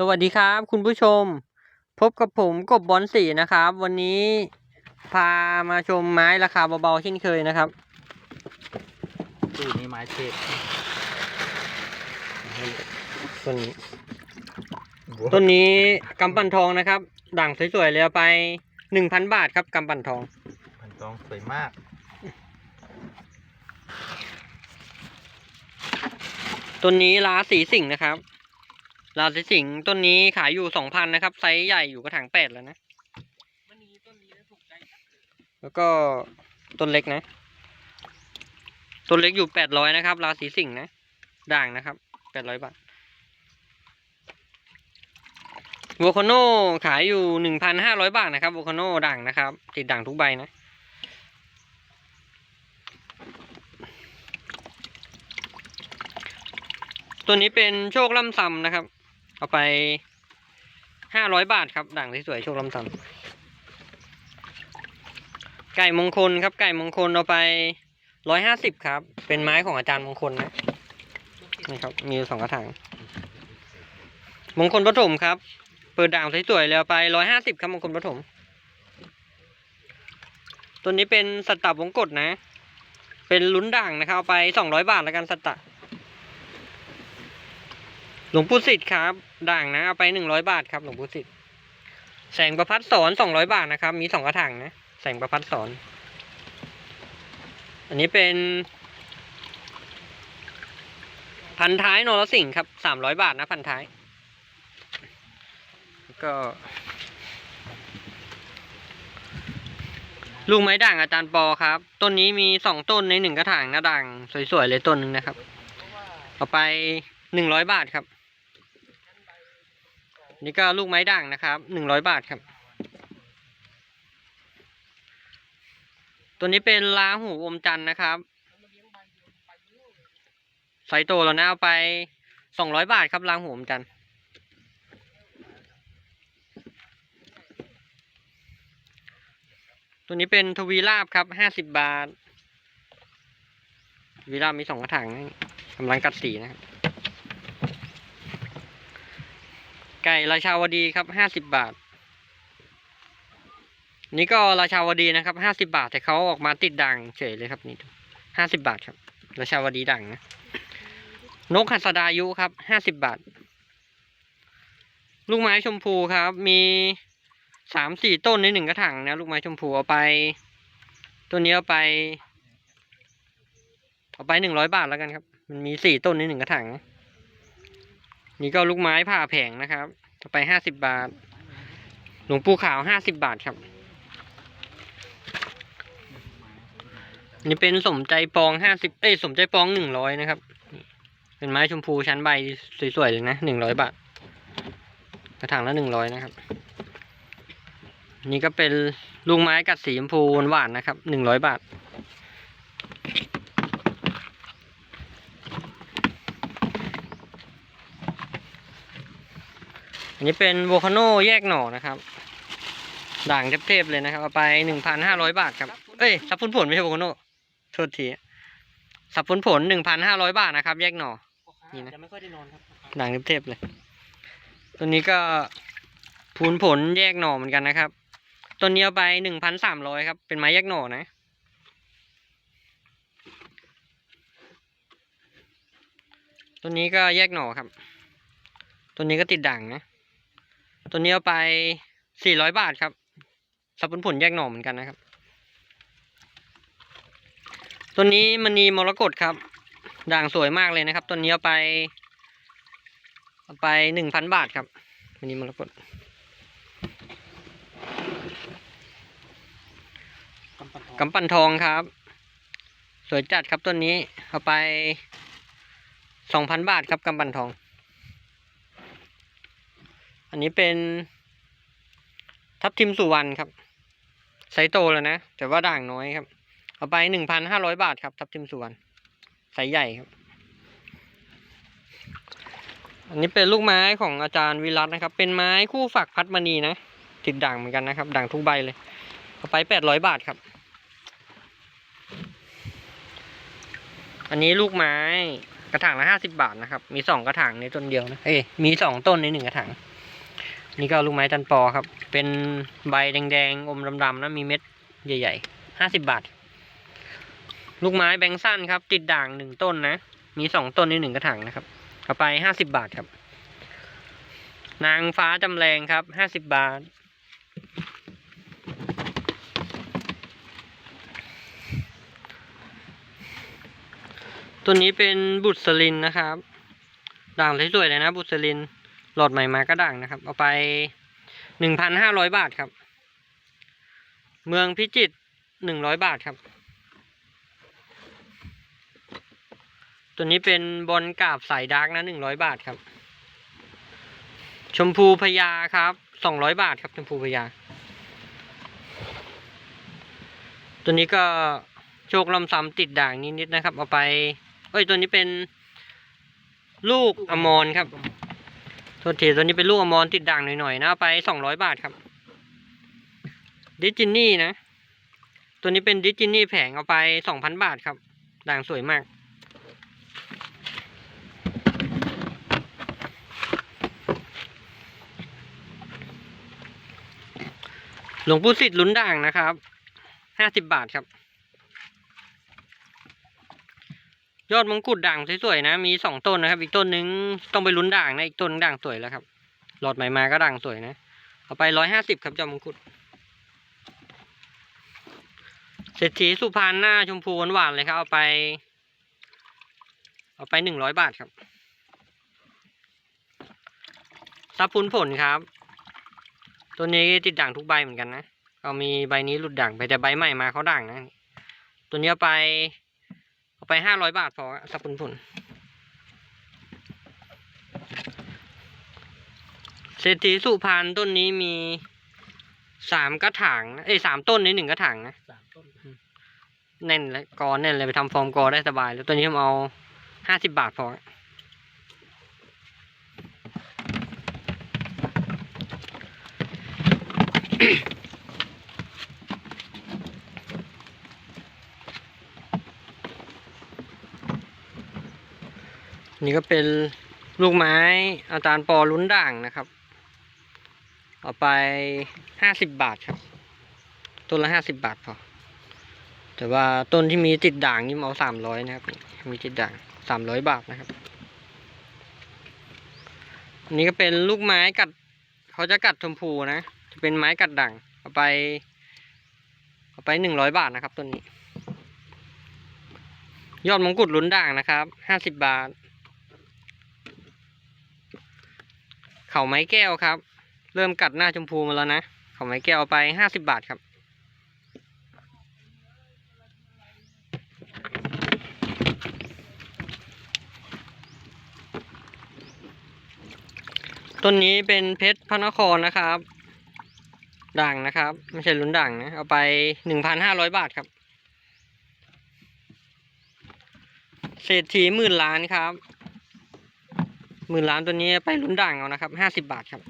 สวัสดีครับ คุณผู้ชม พบกับผมกบบอลสีนะครับ วันนี้พามาชมไม้ราคาเบาๆเช่นเคยนะครับตู้นี้ไม้เทพต้นนี้ต้นนี้กำปั่นทองนะครับ ด่างสวยๆเลยเอาไปหนึ่งพันบาทครับกำปั่นทองมันต้องสวยมากต้นนี้ลาสีสิงห์นะครับ ลาสีสิงห์ต้นนี้ขายอยู่สองพันนะครับ ไซส์ใหญ่อยู่กระถางแปดแล้วนะ แล้วก็ต้นเล็กนะ ต้นเล็กอยู่แปดร้อยนะครับลาสีสิงห์นะ ด่างนะครับแปดร้อยบาทวัวโคโน่ขายอยู่หนึ่งพันห้าร้อยบาทนะครับวัวโคโน่ด่างนะครับ ติดด่างทุกใบนะ ตัวนี้เป็นโชคล่ำซำนะครับ เอาไปห้าร้อยบาทครับด่างสวยๆโชคล่ำซำไก่มงคลครับ ไก่มงคลเอาไปร้อยห้าสิบครับ เป็นไม้ของอาจารย์มงคลนะนี่ครับ มีสองกระถางมงคลปฐมครับ เปิดด่างสวยๆแล้วไปร้อยห้าสิบครับมงคลปฐมตัวนี้เป็นสตตับวงกฏนะ เป็นลุ้นด่างนะครับเอาไปสองร้อยบาทแล้วกันสตตับ หลวงปู่สิทธิ์ครับ ด่างนะเอาไปหนึ่งร้อยบาทครับหลวงปู่สิทธิ์แสงประพัดสอนสองร้อยบาทนะครับ มีสองกระถางนะ แสงประพัดสอน อันนี้เป็น พันท้ายนรสิงห์ครับสามร้อยบาทนะ พันท้าย ก็ ลูกไม้ด่างอาจารย์ปอครับ ต้นนี้มีสองต้นในหนึ่งกระถางนะด่าง สวยๆเลยต้นหนึ่งนะครับเอาไปหนึ่งร้อยบาทครับ นี่ก็ลูกไม้ด่างนะครับหนึ่งร้อยบาทครับ ตัวนี้เป็นลาหูอมจันนะครับไซส์โตแล้วนะเอาไปสองร้อยบาทครับลาหูอมจันตัวนี้เป็นทวีราบครับห้าสิบบาททวีราบมีสองกระถางนะกำลังกัดสีนะครับ ไก่ราชาวดีครับห้าสิบบาท นี่ก็ราชาวดีนะครับห้าสิบาทแต่เขาออกมาติดด่างเฉยเลยครับนี่ห้าสิบาทครับ ราชาวดีด่างนะนกหัสดายุครับห้าสิบบาท ลูกไม้ชมพูครับ มีสามสี่ต้นในหนึ่งกระถางนะ ลูกไม้ชมพูเอาไปตัวนี้เอาไป เอาไปหนึ่งร้อยบาทแล้วกันครับ มันมีสี่ต้นในหนึ่งกระถางนะ นี่ก็ลูกไม้ผ่าแผงนะครับต่อไปห้าสิบบาท หลวงปู่ขาวห้าสิบบาทครับ นี่เป็นสมใจปองห้าสิบเอ้ยสมใจปองหนึ่งร้อยนะครับ เป็นไม้ชมพูชั้นใบสวยๆเลยนะหนึ่งร้อยบาท กระถางละหนึ่งร้อยนะครับ นี่ก็เป็นลูกไม้กัดสีชมพูหวานๆนะครับหนึ่งร้อยบาท นนี้เป็นโวคาโนแยกหน่อนะครับ ด่างเทพๆเลยนะครับเอาไปหนึ่งพันห้าร้อยบาทครับเอ้ยสับปุนผลไม่ใช่โวคาโนโทษทีสับปุนผลหนึ่งพันห้าร้อยบาทนะครับ แยกหน่อนี่นะจะไม่ค่อยได้นอนครับด่างเทพๆเลย ตัวนี้ก็พูนผลแยกหน่อเหมือนกันนะครับตัวนี้เอาไปหนึ่งพันสามร้อยครับ เป็นไม้แยกหน่อนะตัวนี้ก็แยกหน่อครับ ตัวนี้ก็ติดด่างนะ ตัวนี้เอาไปสี่ร้อยบาทครับสับผลผลแยกหน่อเหมือนกันนะครับ ตัวนี้มณีมรกตครับ ด่างสวยมากเลยนะครับ ตัวนี้เอาไป เอาไปหนึ่งพันบาทครับมณีมรกตกำปั้นทองครับ สวยจัดครับตัวนี้เอาไปสองพันบาทครับกำปั้นทอง อันนี้เป็น ทับทิมสุวรรณครับไซส์โตแล้วนะ แต่ว่าด่างน้อยครับ เอาไปหนึ่งพันห้าร้อยบาทครับ ทับทิมสุวรรณไซส์ใหญ่ครับ อันนี้เป็นลูกไม้ของอาจารย์วิรัตนะครับ เป็นไม้คู่ฝักพัดมณีนะติดด่างเหมือนกันนะครับ ด่างทุกใบเลย เอาไปแปดร้อยบาทครับ อันนี้ลูกไม้กระถางละห้าสิบาทนะครับ มีสองกระถางในต้นเดียวนะ เอ้ยมีสองต้นในหนึ่งกระถาง นี่ก็ลูกไม้จันปอครับ เป็นใบแดงๆ อมดำๆนะมีเม็ดใหญ่ๆห้าสิบบาท ลูกไม้แบงค์สั้นครับ ติดด่างหนึ่งต้นนะ มีสองต้นในหนึ่งกระถางนะครับ เอาไปห้าสิบบาทครับ นางฟ้าจำแรงครับห้าสิบบาท ตัวนี้เป็นบุตรสลินนะครับ ด่างสวยๆเลยนะบุตรสลิน หลอดใหม่มาก็ด่างนะครับ เอาไปหนึ่งพันห้าร้อยบาทครับ เมืองพิจิตรหนึ่งร้อยบาทครับ ตัวนี้เป็นบอลกาบสายดาร์กนะหนึ่งร้อยบาทครับ ชมพูพญาครับสองร้อยบาทครับ ชมพูพญาตัวนี้ก็โชคลำซ้ำติดด่างนิดๆนะครับ เอาไป เอ้ยตัวนี้เป็นลูกอมรครับ โทษทีตัวนี้เป็นลูกอมรติดด่างหน่อยๆนะไปสองร้อยบาทครับ ดิจินี่นะ ตัวนี้เป็นดิจินี่แผงเอาไปสองพันบาทครับ ด่างสวยมาก หลวงปู่สิทธิ์ลุ้นด่างนะครับห้าสิบบาทครับ ยอดมงกุฎด่างสวยๆนะ มีสองต้นนะครับ อีกต้นนึงต้องไปลุ้นด่างนะอีกต้นด่างสวยแล้วครับ หลอดใหม่มาก็ด่างสวยนะเอาไปร้อยห้าสิบครับยอดมงกุฎเศรษฐีสุพรรณหน้าชมพูหวานๆเลยครับ เอาไป เอาไปหนึ่งร้อยบาทครับซับพุนผลครับ ตัวนี้ติดด่างทุกใบเหมือนกันนะ เอามีใบนี้หลุดด่างไปแต่ใบใหม่มาเขาด่างนะ ตัวนี้เอาไป เอาไปห้าร้อยบาทพอสับผลผลเศรษฐีสุพรรณต้นนี้มีสามกระถางนะเอ้ยสามต้นในหนึ่งกระถางนะสามต้นแน่นเลยกอแน่นเลยไปทำฟอร์มกอได้สบาย แล้วตัวนี้ผมเอาห้าสิบบาทพอ นี่ก็เป็นลูกไม้อาจารย์ปอลุ้นด่างนะครับ เอาไปห้าสิบบาทครับ ต้นละห้าสิบบาทพอ แต่ว่าต้นที่มีติดด่างนี่เอาสามร้อยนะครับ มีติดด่างสามร้อยบาทนะครับนนี้ก็เป็นลูกไม้กัด เขาจะกัดชมพูนะ จะเป็นไม้กัดด่าง เอาไป เอาไปหนึ่งร้อยบาทนะครับต้นนี้ ยอดมงกุฎลุ้นด่างนะครับห้าสิบบาท เขาไม้แก้วครับ เริ่มกัดหน้าชมพูมาแล้วนะ เขาไม้แก้วไปห้าสิบบาทครับ ต้นนี้เป็นเพชรพระนครนะครับ ด่างนะครับ ไม่ใช่ลุ้นด่างนะ เอาไปหนึ่งพันห้าร้อยบาทครับ เศรษฐีหมื่นล้านครับ หมื่นล้านตัวนี้ไปลุ้นด่างเอานะครับห้าสิบบาทครับ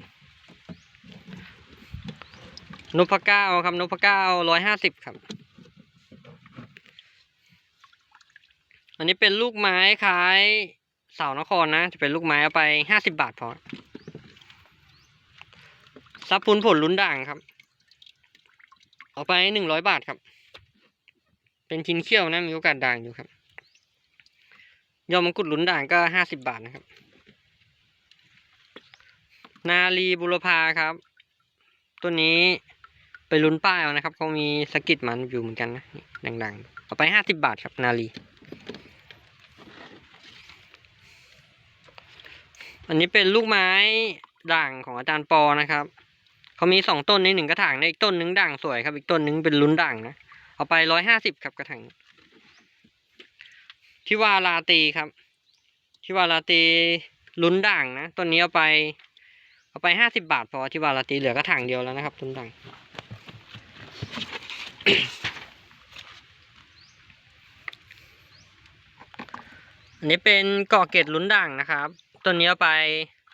นพเก้าครับนพเก้าร้อยห้าสิบครับ อันนี้เป็นลูกไม้คล้ายเสานครนะ จะเป็นลูกไม้เอาไปห้าสิบบาทพอซับพุนผลลุ้นด่างครับ เอาไปหนึ่งร้อยบาทครับ เป็นชิ้นเขี้ยวนะมีโอกาสด่างอยู่ครับ ยอดมงกุฎลุ้นด่างก็ห้าสิบบาทนะครับ นาลีบุรพาครับ ตัวนี้ไปลุ้นป้ายเอานะครับเขามีสกิดมันอยู่เหมือนกันนะดังๆเอาไปห้าสิบบาทครับนาลี อันนี้เป็นลูกไม้ด่างของอาจารย์ปอนะครับเขามีสองต้นในหนึ่งกระถางในอีกต้นหนึงด่างสวยครับ อีกต้นหนึงเป็นลุ้นด่างนะเอาไปร้อยห้าสิบครับกระถางที่ว่าลาตีครับ ที่ว่าลาตีลุ้นด่างนะต้นนี้เอาไป เอาไปห้าสิบาทพอที่ว่าลาตีเหลือกระถางเดียวแล้วนะครับต้นด่างอันนี้เป็นเกาะเกตลุ้นด่างนะครับต้นนี้เอาไป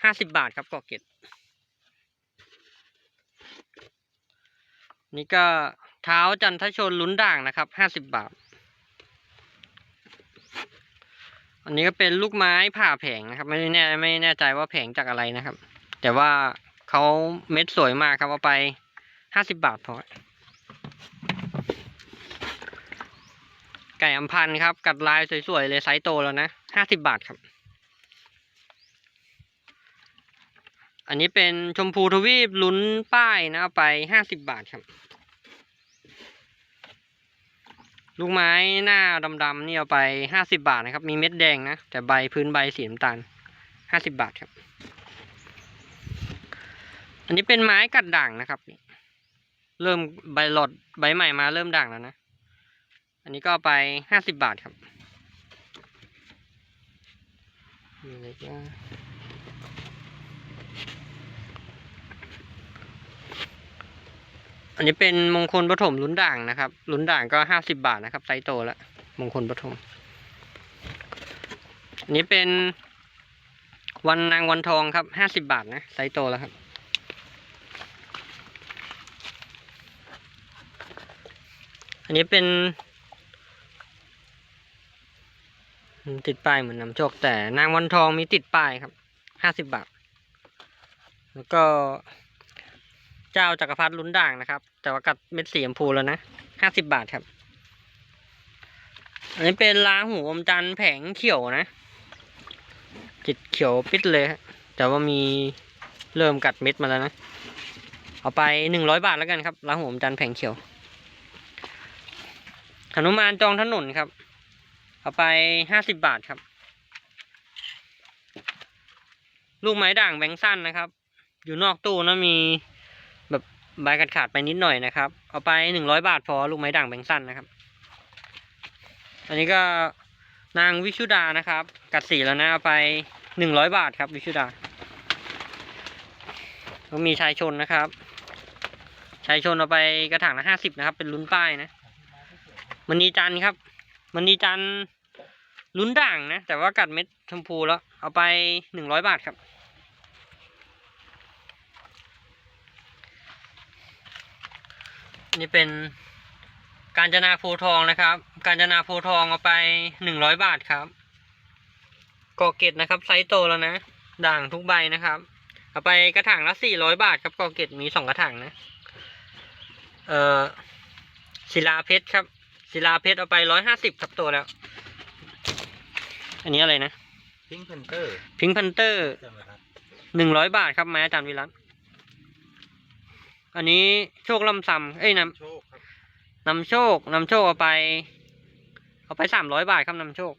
ห้าสิบาทครับเกาะเกตนี่ก็เท้าจันทชนลุ้นด่างนะครับห้าสิบบาท อันนี้ก็เป็นลูกไม้ผ่าแผงนะครับ ไม่แน่ไม่แน่ใจว่าแผงจากอะไรนะครับ แต่ว่าเขาเม็ดสวยมากครับเอาไปห้าสิบบาทพอไก่อัมพันธ์ครับ กัดลายสวยๆเลยไซส์โตแล้วนะห้าสิบบาทครับ อันนี้เป็นชมพูทวีปลุ้นป้ายนะเอาไปห้าสิบบาทครับลูกไม้หน้าดำๆนี่เอาไปห้าสิบาทนะครับ มีเม็ดแดงนะ แต่ใบพื้นใบสีน้ำตาลห้าสิบบาทครับ อันนี้เป็นไม้กัดด่างนะครับ เริ่มใบหลอดใบใหม่มาเริ่มด่างแล้วนะ อันนี้ก็ไปห้าสิบบาทครับมีอะไรบ้างอันนี้เป็นมงคลปฐมลุ้นด่างนะครับลุ้นด่างก็ห้าสิบาทนะครับไซส์โตแล้วมงคลปฐมอันนี้เป็นวันนางวันทองครับห้าสิบาทนะไซส์โตแล้วครับ อันนี้เป็นติดป้ายเหมือนนำโชคแต่นางวันทองมีติดป้ายครับห้าสิบบาท แล้วก็ เจ้าจักรพรรดิลุ้นด่างนะครับ แต่ว่ากัดเม็ดสีชมพูแล้วนะห้าสิบบาทครับ อันนี้เป็นลาหูอมจันแผงเขียวนะ จิตเขียวปิดเลยแต่ว่ามีเริ่มกัดเม็ดมาแล้วนะ เอาไปหนึ่งร้อยบาทแล้วกันครับลาหูอมจันแผงเขียว หนุมานจองถนนครับ เอาไปห้าสิบบาทครับ ลูกไม้ด่างแบงสั้นนะครับ อยู่นอกตู้นะมีแบบใบขาดขาดๆไปนิดหน่อยนะครับ เอาไปหนึ่งร้อยบาทพอลูกไม้ด่างแบงสั้นนะครับ อันนี้ก็นางวิชุดานะครับ กัดสีแล้วนะเอาไปหนึ่งร้อยบาทครับ วิชุดาก็มีชายชนนะครับ ชายชนเอาไปกระถางละห้าสิบนะครับ เป็นลุ้นป้ายนะ มณีจันทร์ครับมณีจันทร์ลุ้นด่างนะ แต่ว่ากัดเม็ดชมพูแล้ว เอาไปหนึ่งร้อยบาทครับ นี่เป็นกาญจนาโพทองนะครับ กาญจนาโพทองเอาไปหนึ่งร้อยบาทครับกอเกตนะครับไซส์โตแล้วนะ ด่างทุกใบนะครับ เอาไปกระถางละสี่ร้อยบาทครับกอเกตมีสองกระถางนะ เอ่อศิลาเพชรครับ ศิลาเพชรเอาไปร้อยห้าสิบครับตัวแล้ว อันนี้อะไรนะพิงค์เพนเตอร์พิงพันเตอร์จำไหมครับหนึ่งร้อยบาทครับไม้อาจารย์วิรัตอันนี้โชคลำซำเอ้ยนโชคครับำนำโชคนำโชคเอาไป เอาไปสามร้อยบาทครับนำโชค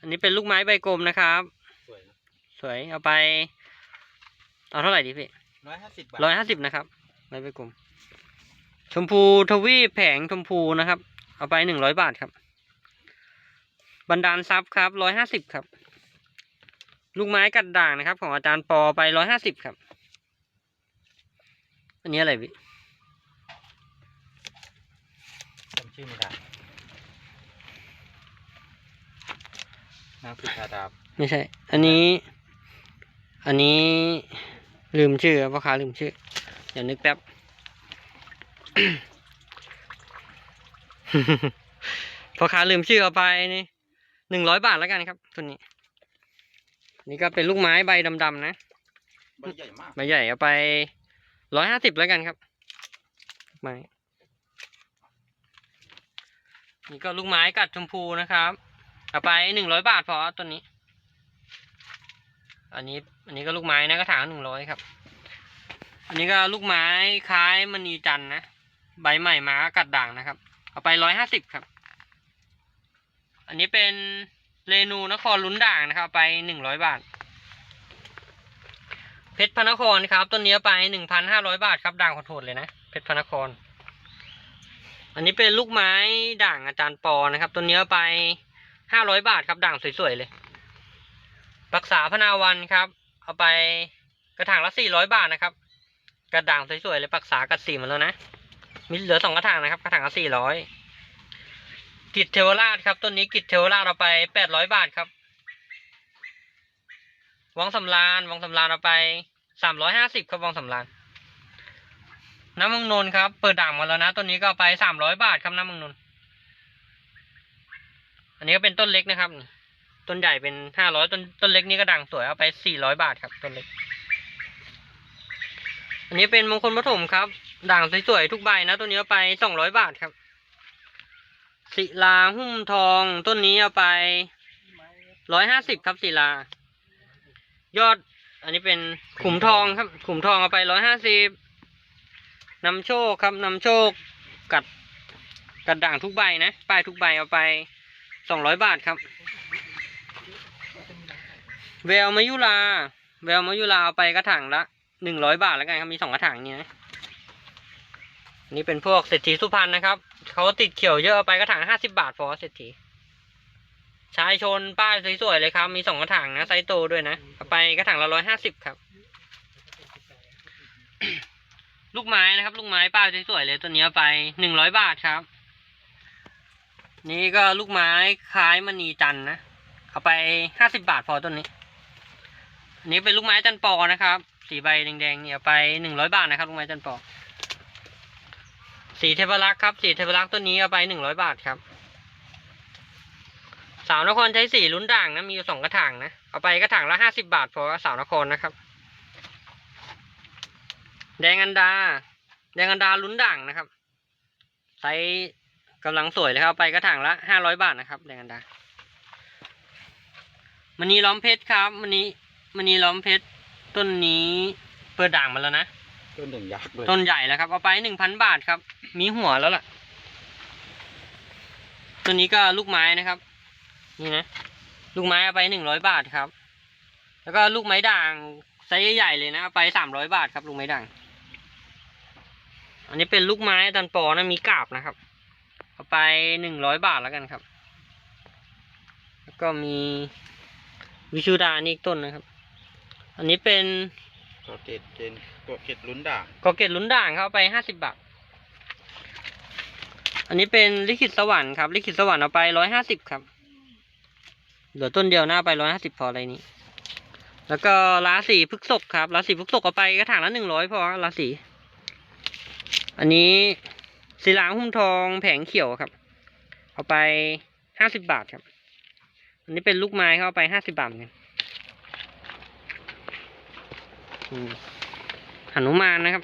อันนี้เป็นลูกไม้ใบกลมนะครับ สวยนะสวยเอาไป เอาเท่าไหร่ดีพี่ร้อยห้าสิบบาทร้อยห้าสิบนะครับไม้ใบกลม ชมพูทวีปแผงชมพูนะครับ เอาไปหนึ่งร้อยบาทครับบันดาลทรัพย์ครับร้อยห้าสิบครับ ลูกไม้กัดด่างนะครับ ของอาจารย์ปอไปร้อยห้าสิบครับ อันนี้อะไรพี่จำชื่อไม่ได้นางสุชาดาบไม่ใช่ อันนี้ อันนี้ลืมชื่อพ่อค้าลืมชื่อ เดี๋ยวนึกแป๊บ พ่อค้าลืมชื่อเอาไปนี่หนึ่งร้อยบาทแล้วกันครับตัวนี้ นี่ก็เป็นลูกไม้ใบดำๆนะใบใหญ่มากใบใหญ่เอาไปร้อยห้าสิบแล้วกันครับลูกไม้นี่ก็ลูกไม้กัดชมพูนะครับเอาไปหนึ่งร้อยบาทพอตัวนี้ อันนี้ อันนี้ก็ลูกไม้นะกระถางหนึ่งร้อยครับ อันนี้ก็ลูกไม้คล้ายมณีจันทร์นะ ใบใหม่มากัดด่างนะครับ เอาไปร้อยห้าสิบครับ อันนี้เป็นเรนูนครลุ้นด่างนะครับ ไปหนึ่งร้อยบาท เพชรพนครครับต้นนี้อไปหนึ่งพันห้าร้อยบาทครับด่างขอโหดๆเลยนะเพชรพนคร อันนี้เป็นลูกไม้ด่างอาจารย์ปอนะครับต้นนี้อไปห้าร้อยบาทครับด่างสวยๆเลยรักษาพนาวันครับ เอาไปกระถางละสี่ร้อยบาทนะครับ กระด่างสวยๆเลยปักษากัดสีหมาแล้วนะ มีเหลือสองกระถางนะครับกระถางละสี่ร้อยกิจเทวราชครับต้นนี้กิจเทวราชเอาไปแปดร้อยบาทครับวังสำรานวังสำรานเอาไปสามร้อยห้าสิบครับวังสำรานน้ำมังนนครับ เปิดด่างมาแล้วนะต้นนี้ก็ไปสามร้อยบาทครับน้ำมังนนอันนี้ก็เป็นต้นเล็กนะครับ ต้นใหญ่เป็นห้าร้อยต้นต้นเล็กนี่ก็ด่างสวยเอาไปสี่ร้อยบาทครับต้นเล็ก อันนี้เป็นมงคลปฐมครับ ด่างสวยๆทุกใบนะตัวนี้เอาไปสองร้อยบาทครับศิลาหุ้มทองต้นนี้เอาไปร้อยห้าสิบครับศิลายอด อันนี้เป็นขุมทองครับ ขุมทองเอาไปร้อยห้าสิบนำโชคครับนำโชคกัดกัดด่างทุกใบนะป้ายทุกใบเอาไปสองร้อยบาทครับ แววมายุราแววมายุราเอาไปกระถางละหนึ่งร้อยบาทแล้วกันครับมีสองกระถางนี่นะ นี่เป็นพวกเศรษฐีสุพรรณนะครับเขาติดเขียวเยอะไปกระถางห้าสิบาทพอเศรษฐีชายชนป้ายสวยๆเลยครับ มีสองกระถางนะไซส์โตด้วยนะเอาไปกระถางละร้อยห้าสิบครับ ลูกไม้นะครับ ลูกไม้ป้ายสวยๆเลยตัวนี้ไปหนึ่งร้อยบาทครับ นี่ก็ลูกไม้คล้ายมณีจันนะเอาไปห้าสิบาทพอต้นนี้อันนี้เป็นลูกไม้จันปอนะครับ สีใบแดงๆเนี่ยไปหนึ่งร้อยบาทนะครับ ลูกไม้จันปอ สีเทพรักษ์ครับ สีเทพรักษ์ต้นนี้เอาไปหนึ่งร้อยบาทครับ สาวนครใช้สีลุ้นด่างนะมีอยู่สองกระถางนะ เอาไปกระถางละห้าสิบาทพอสาวนครนะครับ แดงอันดา แดงอันดาลุ้นด่างนะครับไซส์กำลังสวยเลยครับไปกระถางละห้าร้อยบาทนะครับแดงอันดามณีล้อมเพชรครับมณีมณีล้อมเพชรต้นนี้เปิดด่างมาแล้วนะ ต้นหนึ่งยักษ์เลยต้นใหญ่แล้วครับ เอาไปหนึ่งพันบาทครับ มีหัวแล้วล่ะตัวนี้ก็ลูกไม้นะครับ นี่นะลูกไม้เอาไปหนึ่งร้อยบาทครับ แล้วก็ลูกไม้ด่างไซส์ใหญ่ๆเลยนะเอาไปสามร้อยบาทครับลูกไม้ด่าง อันนี้เป็นลูกไม้ตันปอนะมีกาบนะครับ เอาไปหนึ่งร้อยบาทแล้วกันครับ แล้วก็มีวิชุดานี่อีกต้นนะครับ อันนี้เป็น กอเกตเจนกอเกตลุ้นด่างกอเกตลุ้นด่างเขาเอาไปห้าสิบบาท อันนี้เป็นลิขิตสวรรค์ครับ ลิขิตสวรรค์เอาไปร้อยห้าสิบครับ เหลือต้นเดียวหน้าไปร้อยห้าสิบพออะไรนี้ แล้วก็ราศีพฤกษกครับราศีพฤกษกเอาไปกระถางละหนึ่งร้อยพอราศี อันนี้ศิลาหุ้มทองแผงเขียวครับ เอาไปห้าสิบบาทครับ อันนี้เป็นลูกไม้เขาเอาไปห้าสิบบาทเหมือนกันอืม หนุมานนะครับ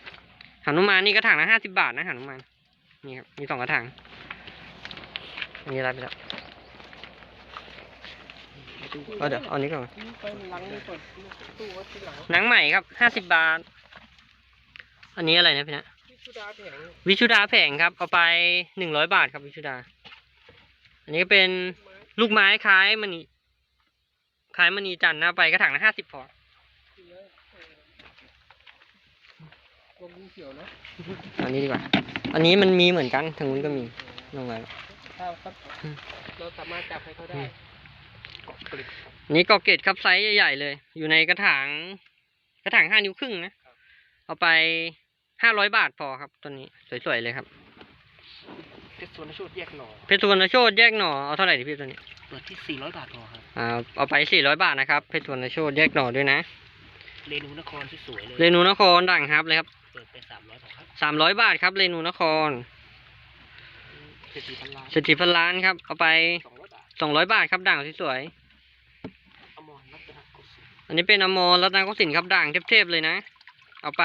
หนุมานนี่กระถางละห้าสิบาทนะหนุมานนี่ครับมีสองกระถางอันนี้อะไรไปแล้วเอาเดี๋ยวเอาอันนี้ก่อนหนังใหม่ครับห้าสิบบาท อันนี้อะไรนะพี่นะวิชุดาแผงครับ เอาไปหนึ่งร้อยบาทครับวิชุดา อันนี้ก็เป็นลูกไม้คล้ายมณีคล้ายมณีจันทร์นะไปกระถางละห้าสิบพอ อันนี้ดีกว่า อันนี้มันมีเหมือนกันทางนู้นก็มีลงมาแล้วถ้าครับเราสามารถจับให้เขาได้อันนี้กอเกตครับไซส์ใหญ่ๆเลย อยู่ในกระถางกระถางห้านิ้วครึ่งนะเอาไปห้าร้อยบาทพอครับตัวนี้สวยๆเลยครับเพชรสวนชุดแยกหน่อเพชรสุวรรณโชตแยกหน่อเอาเท่าไหร่ดีพี่ตัวนี้เปิดที่สี่ร้อยบาทพอครับอ่าเอาไปสี่ร้อยบาทนะครับเพชรสุวรรณโชตแยกหน่อด้วยนะเรนูนครที่สวยเลยเรนูนครด่างครับเลยครับเปิดไปสามร้อยบาทครับสามร้อยบาทครับเรนูนครเศรษฐีพันล้านเศรษฐีพันล้านครับ เอาไปสองร้อยบาทสองร้อยบาทครับด่างสวยอมรรัตนโกสินทร์ๆอันนี้เป็นอมรรัตนโกสินทร์ครับด่างเทพๆเลยนะ เอาไป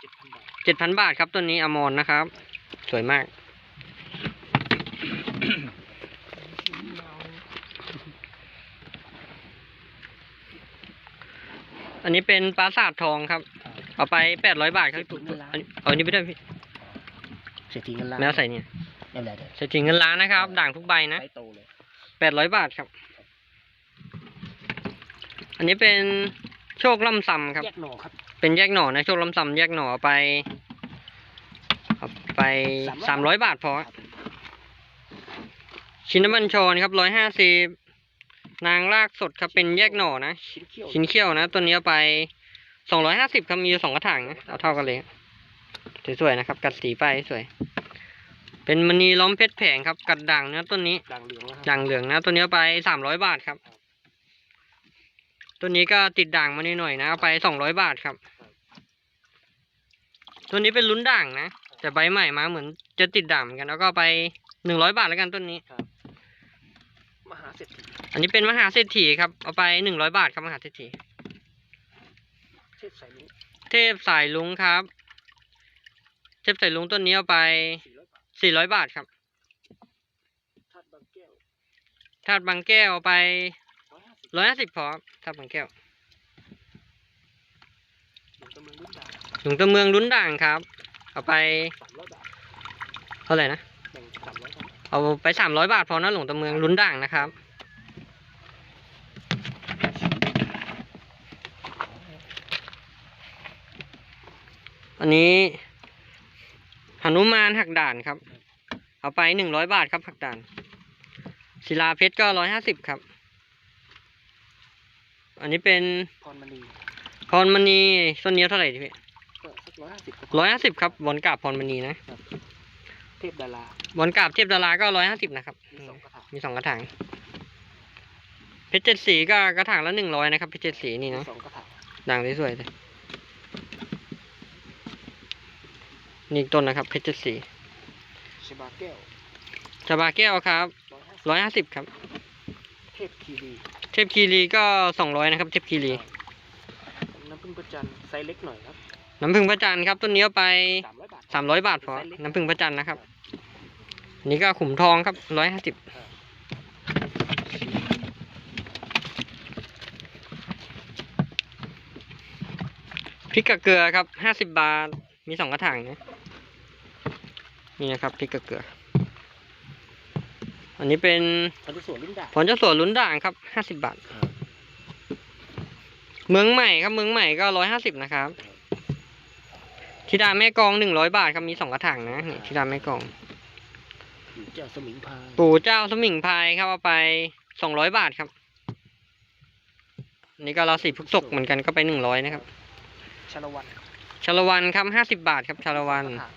เจ็ดพันบาทเจ็ดพันบาทครับตัวนี้อมรนะครับ สวยมาก อันนี้เป็นปราสาททองครับ เอาไปแปดร้อยบาทครับอันนี้เอาอันนี้ไปด้วยพี่เศรษฐีเงินล้านแมวใส่เนี่ยนั่นแหละเดี๋ยวใส่จริงเงินล้านนะครับ ด่างทุกใบนะไซส์โตเลยแปดร้อยบาทครับ อันนี้เป็นโชคล่ำซำครับ แยกหน่อครับ เป็นแยกหน่อนะโชคล้ำซำแยกหน่อเอาไปเอาไปสามร้อยบาทพอชิ้นน้ำมันชอนครับร้อยห้าสิบนางรากสดครับเป็นแยกหน่อนะ ชิ้นเขี้ยวชิ้นเขี้ยวนะ ตัวนี้เอาไป สองร้อยห้าสิบครับมีอยู่สองกระถางนะเอาเท่ากันเลยสวยๆนะครับ กัดสีไปสวย เป็นมณีล้อมเพชรแผงครับ กัดด่างเนื้อต้นนี้ด่างเหลืองนะครับด่างเหลืองนะตัวนี้เอาไปสามร้อยบาทครับตัวนี้ก็ติดด่างมาหน่อยๆนะเอาไปสองร้อยบาทครับตัวนี้เป็นลุ้นด่างนะแต่ใบใหม่มาเหมือนจะติดด่างเหมือนกัน แล้วก็เอาไปหนึ่งร้อยบาทแล้วกันต้นนี้มหาเศอันนี้เป็นมหาเศรษฐีครับเอาไปหนึ่งร้อยบาทครับมหาเศรษฐี เช็ดใส่นี้เทพสายลุงครับ เทพสายลุงต้นนี้เอาไปสี่ร้อยบาทสี่ร้อยบาทครับธาตุบางแก้วถาดบางแก้วเอาไปร้อยห้าสิบร้อยห้าสิบพอครับถาดบางแก้วหลวงตะเมืองรุ่นด่างหลวงตะเมืองลุ้นด่างครับ เอาไปสามร้อยบาทเท่าไหร่นะแบ่งสามร้อยบาทเอาไปสามร้อยบาทพอนะหลวงตะเมืองลุ้นด่างนะครับ อันนี้หนุมานหักด่านครับ เอาไปหนึ่งร้อยบาทครับหักด่าน ศิลาเพชรก็ร้อยห้าสิบครับ อันนี้เป็นพรมณีพรมณีต้นนี้เท่าไหร่พี่ก็สักร้อยห้าสิบร้อยห้าสิบครับบอลกราบพรมณีนะเทพดาราบอลกราบเทพดาราก็ร้อยห้าสิบนะครับมีสองกระถางมีสองกระถางเพชรเจ็ดสีก็กระถางละหนึ่งร้อยนะครับเพชรเจ็ดสีนี่มีนะสองกระถางด่างสวยๆเลย นี่อีกต้นนะครับ เพชรเจ็ดสีชบาแก้วชาบาแก้วครับร้อยห้าสิบร้อยห้าสิบครับ เทพคีรีเทพคีรีก็สองร้อยนะครับ เทพคีรีน้ำพึ่งประจันทร์ไซส์เล็กหน่อยครับ น้ำผึ้งพระจันทร์ครับต้นนี้เอาไปสามร้อยบาทสามร้อยบาทพอ น้ำผึ้งพระจันทร์นะครับอันนี้ก็ขุมทองครับร้อยห้าสิบพริกกับเกลือครับห้าสิบบาท มีสองกระถางนะ นี่นะครับพริกกับเกลือ อันนี้เป็นตอนที่สวนรุ่นด่างผลเจ้าสัวลุ้นด่างครับห้าสิบบาท เมืองใหม่ครับเมืองใหม่ก็ร้อยห้าสิบนะครับธิดาแม่กองหนึ่งร้อยบาทครับมีสองกระถางนะนี่ธิดาแม่กองอยู่เจ้าสมิงพรายปู่เจ้าสมิงพรายครับเอาไปสองร้อยบาทครับอันนี่ก็ราศีพฤษกเหมือนกันก็ไปหนึ่งร้อยนะครับชาละวันชาละวันครับห้าสิบบาทครับชาละวันกระถาง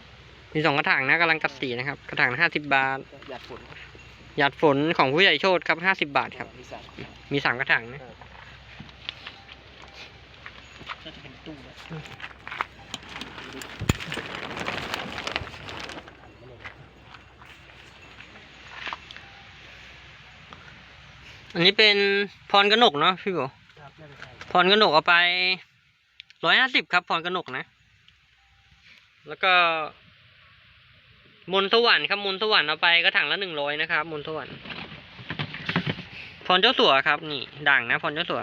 มีสองกระถางนะกำลังกัดสีนะครับ กระถางห้าสิบบาท หยาดฝนหยาดฝนของผู้ใหญ่โชตครับห้าสิบบาทครับ มีสามมีสามกระถางนะก็จะเป็นตู้นะอันนี้เป็นพรกนกเนาะพี่โบครับน่าจะใช่พรกนกเอาไปร้อยห้าสิบครับพรกนกนะ แล้วก็ มนสวรรค์ครับมนสวรรค์เอาไปกระถางละหนึ่งร้อยนะครับมนสวรรค์พรเจ้าสัวครับ นี่ด่างนะพรเจ้าสัว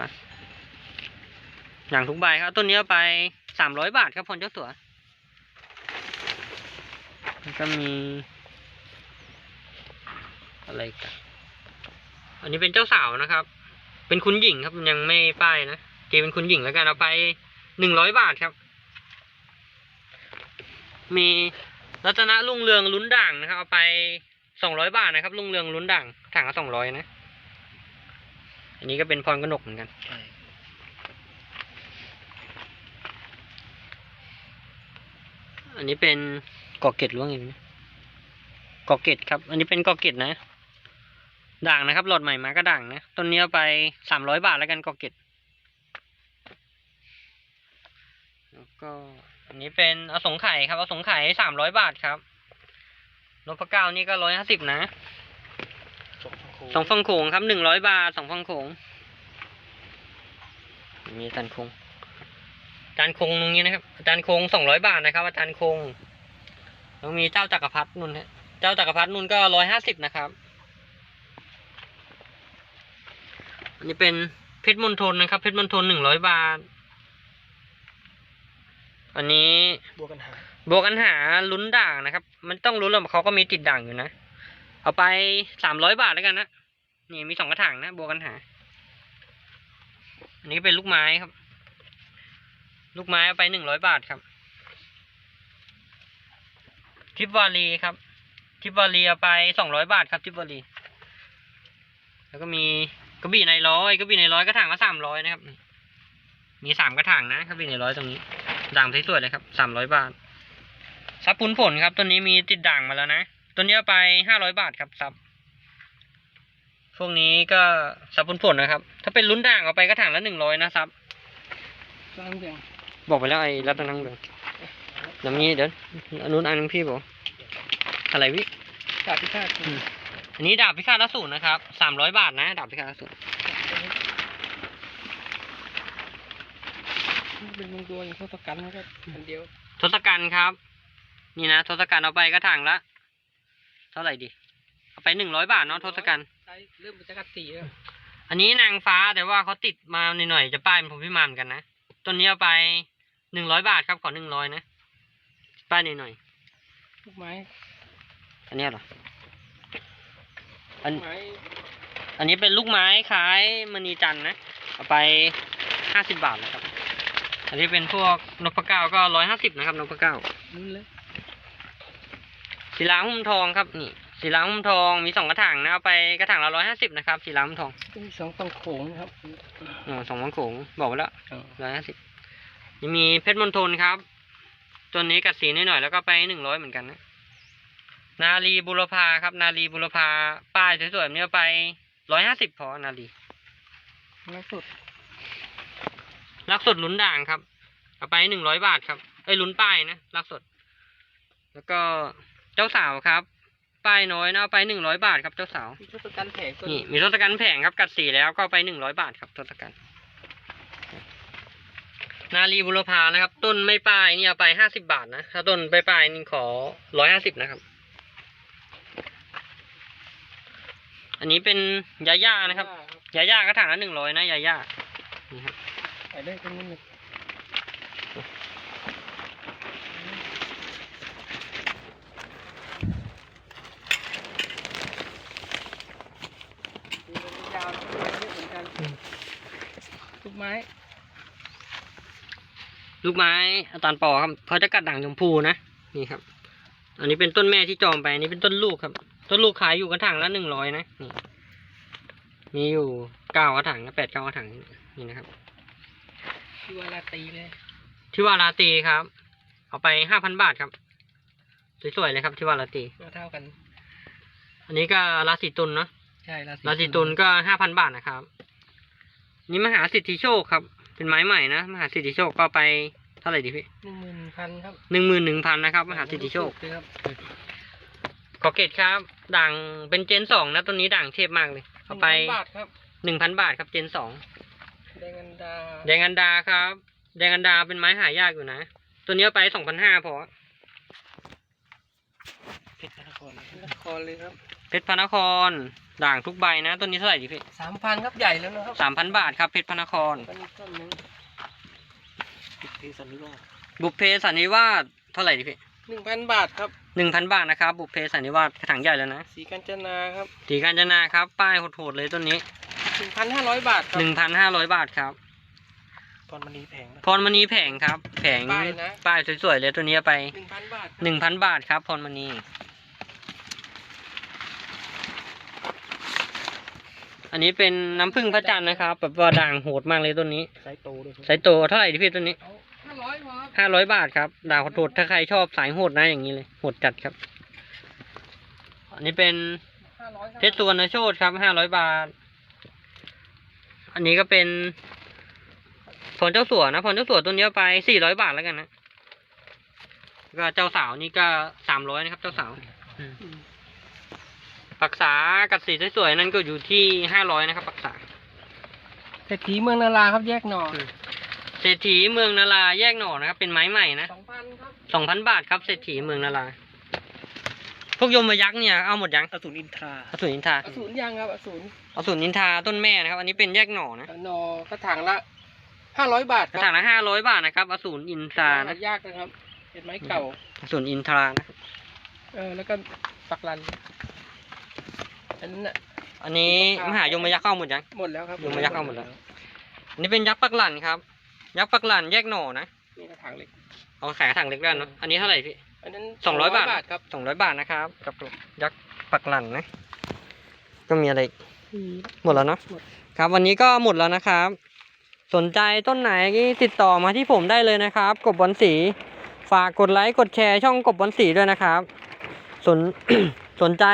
ด่างทุกใบครับต้นนี้เอาไปสามร้อยบาทครับพรเจ้าสัวแล้วก็มี อะไรกันอันนี้เป็นเจ้าสาวนะครับ เป็นคุณหญิงครับยังไม่ป้ายนะเกเป็นคุณหญิงแล้วกันเอาไปหนึ่งร้อยบาทครับ มี รัตนะลุงเรืองลุ้นด่างนะครับเอาไปสองร้อยบาทนะครับลุงเรืองลุ้นด่างถังละสองร้อยนะ อันนี้ก็เป็นพรกนกเหมือนกันอันนี้เป็นกอเกตหรือว่าไงนะกอเกตครับ อันนี้เป็นกอเกตนะ ด่างนะครับ หลอดใหม่มาก็ด่างนะ ต้นนี้เอาไปสามร้อยบาทแล้วกันกอเกตแล้วก็ อันนี้เป็นอสงไข่ครับอสงไข่สามร้อยบาทครับนพเก้านี่ก็ร้อยห้าสิบนะสองพันโคสองฟังโขงครับหนึ่งร้อยบาทสองฟังโขงมีอาจารย์คงอาจารย์คงตรงนี้นะครับอาจารย์คงสองร้อยบาทนะครับอาจารย์คงแล้วมีเจ้าจักรพรรดินุ่นฮะเจ้าจักรพรรดินุ่นก็ร้อยห้าสิบนะครับอันนี้เป็นเพชรมณฑลนะครับเพชรมณฑลหนึ่งร้อยบาท อันนี้บวกกันหาบวกกันหาลุ้นด่างนะครับ มันต้องลุ้นแล้วเขาก็มีติดด่างอยู่นะ เอาไปสามร้อยบาทแล้วกันนะ นี่มีสองกระถางนะบวกกันหา อันนี้เป็นลูกไม้ครับ ลูกไม้เอาไปหนึ่งร้อยบาทครับ ทิปวาลีครับทิปวาลีเอาไปสองร้อยบาทครับทิปวาลีแล้วก็มีกระบี่ในร้อยกระบี่ในร้อยกระถางละสามร้อยนะครับ มีสามกระถางนะกระบี่ในร้อยตรงนี้ ด่างสวยๆเลยครับสามร้อยบาทซับปุนผลครับตัวนี้มีติดด่างมาแล้วนะตัวนี้ไปห้าร้อยบาทครับซับพวกนี้ก็ซับปุนผลนะครับ ถ้าเป็นลุ้นด่างเอาไปกระถางละหนึ่งร้อยนะซับร่งเดียวบอกไปแล้วไอ้รัตนังเบืองน้ำนี้เดี๋ยวอนนู้นอันนึงพี่บอกอะไรวิจากพิฆาตอันนี้ดาบพิฆาตอสูรนะครับสามร้อยบาทนะ ดาบพิฆาตอสูร เป็นบางตัวอย่างทศกัณฐ์ก็อันเดียวทศกัณฐ์ครับ นี่นะทศกัณฐ์เอาไปกระถางละ เท่าไหร่ดี เอาไปหนึ่งร้อยบาทเนาะทศกัณฐ์ใช้เริ่มเป็นจักรสีแล้วอันนี้นางฟ้าแต่ว่าเขาติดมาหน่อยๆจะป้ายเป็นผมพิมานกันนะต้นนี้เอาไปหนึ่งร้อยบาทครับขอหนึ่งร้อยนะป้ายหน่อยลูกไม้ๆอันเนี้ยเหรออันลูกไม้อันนี้เป็นลูกไม้คล้ายมณีจันทร์นะ เอาไปห้าสิบบาทนะครับ อันนี้เป็นพวกนกพะเก้าก็ร้อยห้าสิบนะครับนกพะเก้านุ่นเลยศิลาหุ้มทองครับนี่ศิลาหุ้มทองมีสองกระถางนะเอาไปกระถางละร้อยห้าสิบนะครับศิลาหุ้มทองมีสองตังโขงนะครับอ๋อสองมังโขงบอกไว้แล้วเออร้อยห้าสิบยังมีเพชรมณฑลครับตัวนี้กัดสีนิดหน่อยแล้วก็ไปหนึ่งร้อยเหมือนกันนะนาลีบุรพาครับ นาลีบุรพาป้ายสวยๆแบบนี้เอาไปร้อยห้าสิบพอนาลีล่าสุด ลักสดลุ้นด่างครับ เอาไปหนึ่งร้อยบาทครับ เอ้ยลุ้นป้ายนะลักสด แล้วก็เจ้าสาวครับ ป้ายน้อยนะเอาไปหนึ่งร้อยบาทครับเจ้าสาว มีทศกัณฐ์แผงตัวนี่มีทศกัณฐ์แผงครับ กัดสีแล้วก็เอาไปหนึ่งร้อยบาทครับทศกัณฐ์นาลีบุรพานะครับ ต้นไม่ป้ายนี่เอาไปห้าสิบาทนะถ้าต้นไปป้ายนี่ขอร้อยห้าสิบนะครับ อันนี้เป็นยาย่านะครับ ยาย่ากระถางละหนึ่งร้อยนะยาย่านี่ครับ ไปได้ตรงนี้เลยมียาวๆแล้วก็เยอะเหมือนกันลูกไม้ลูกไม้อาตานปอครับเขาจะกัดด่างชมพูนะนี่ครับ อันนี้เป็นต้นแม่ที่จอมไปอันนี้เป็นต้นลูกครับ ต้นลูกขายอยู่กระถางละหนึ่งร้อยนะนี่มีอยู่เก้ากระถางนะแปดเก้ากระถางนี่นะครับ ที่ว่าลาตีเลยที่ว่าลาตีครับ เอาไปห้าพันบาทครับ สวยๆเลยครับที่ว่าลาตีก็เท่ากัน อันนี้ก็ราศีตุลเนาะใช่ราศีราศีตุลก็ห้าพันบาทนะครับ นี่มหาสิทธิโชคครับ เป็นไม้ใหม่นะมหาสิทธิโชคก็ไปเท่าไหร่ดีพี่หนึ่งหมื่นพันครับหนึ่งหมื่นหนึ่งพันนะครับมหาสิทธิโชคเลยครับขอเกตครับด่างเป็นเจนสองนะตัวนี้ด่างเทพมากเลย เอาไปหนึ่งพันบาทครับหนึ่งพันบาทครับเจนสอง แดงอันดาแดงอันดาครับ แดงอันดาเป็นไม้หายากอยู่นะ ตัวนี้เอาไปสองพันห้าพอเพชรนครนครเลยครับเพชรพระนคร ด่างทุกใบนะ ตัวนี้เท่าไหร่ดีพี่สามพันครับใหญ่แล้วนะครับสามพันบาทครับเพชรพระนครต้นต้นหนึงติดเพสันนิวาสบุพเพสันนิวาสเท่าไหร่ดีพี่หนึ่งพันบาทครับหนึ่งพันบาทนะครับ บุพเพสันนิวาสกระถางใหญ่แล้วนะสีกัญจนาครับสีกาญจนาครับ ป้ายโหดๆเลยต้นนี้ห นึ่งพันห้าร้อยบาทครัหนึ่งพันห้าร้อยบาทครับตอนมันนี้แพงนะ พรมณีแผงครับ แผงป้ายนะ ป้ายสวยๆเลยตัวนี้เอาไปหนึ่งพันบาทหนึ่งพันบาทครับ พรมณีอันนี้เป็นน้ำผึ้งพระจันทร์นะครับแบบว่าด่างโหดมากเลยต้นนี้ไซส์โตด้วยไซส์โตเท่าไหร่ดิพี่ต้นนี้เอาห้าร้อยพอครับห้าร้อยบาทครับด่างโหดๆถ้าใครชอบสายโหดนะอย่างนี้เลยโหดจัดครับ อันนี้เป็นห้าร้อยเพชรสุวรรณโชตครับห้าร้อยบาท อันนี้ก็เป็นพรเจ้าสัวนะพรเจ้าสัวตัวนี้เอาไปสี่ร้อยบาทแล้วกันนะแล้วก็เจ้าสาวนี่ก็สามร้อยนะครับ เจ้าสาวอืมปักษากับสีสวยๆนั่นก็อยู่ที่ห้าร้อยนะครับปักษาเศรษฐีเมืองนาราครับแยกหน่ออืมเศรษฐีเมืองนาราแยกหน่อนะครับ เป็นไม้ใหม่นะสองพันครับสองพันบาทครับเศรษฐีเมืองนาราพ วกยมยักษ์เนี่ยเอาหมดยังอสูรอินทราอสูรอินทราอสูรยังครับอสูรอสูรอินทราต้นแม่นะครับ อันนี้เป็นแยกหน่อนะหน่อกระถางละห้าร้อยบาทกคระรัถางละห้าร้อยบาทนะครับอสูรอินทราหนะยากนะครับเป็นไม้เก่าอสูรอินทรานะเออแล้วก็ปักลันอันนั้นน่ะอันนี้มหายมยักษ์เข้าหมดยังหมดแล้วครับยมยักษ์เอาหมดแล้วอันนี้เป็นยักษ์ปักหลันครับ ยักษ์ปักหลันแยกหน่อนะนี่กระถางเล็กเอาขายกระถางเล็กได้เนอะอันนี้เท่าไหร่พี่ อันนั้นสองร้อยบาทบาทครับสองร้อยบาทนะครับกับยักษ์ปักหลันนะ ก็มีอะไรอีกหมดแล้วเนาะหมดครับ วันนี้ก็หมดแล้วนะครับ สนใจต้นไหนติดต่อมาที่ผมได้เลยนะครับ กบบอลสีฝากกดไลค์กดแชร์ช่องกบบอลสีด้วยนะครับ สนสนใจ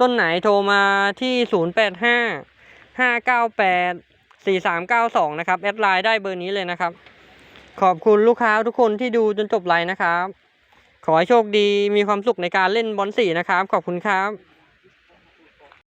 ต้นไหนโทรมาที่ 0 8 5 5 9 8 4 3 9 2 นะครับ แอดไลน์ได้เบอร์นี้เลยนะครับ ขอบคุณลูกค้าทุกคนที่ดูจนจบไลน์นะครับ ขอให้โชคดีมีความสุขในการเล่นบอลสีนะครับ ขอบคุณครับ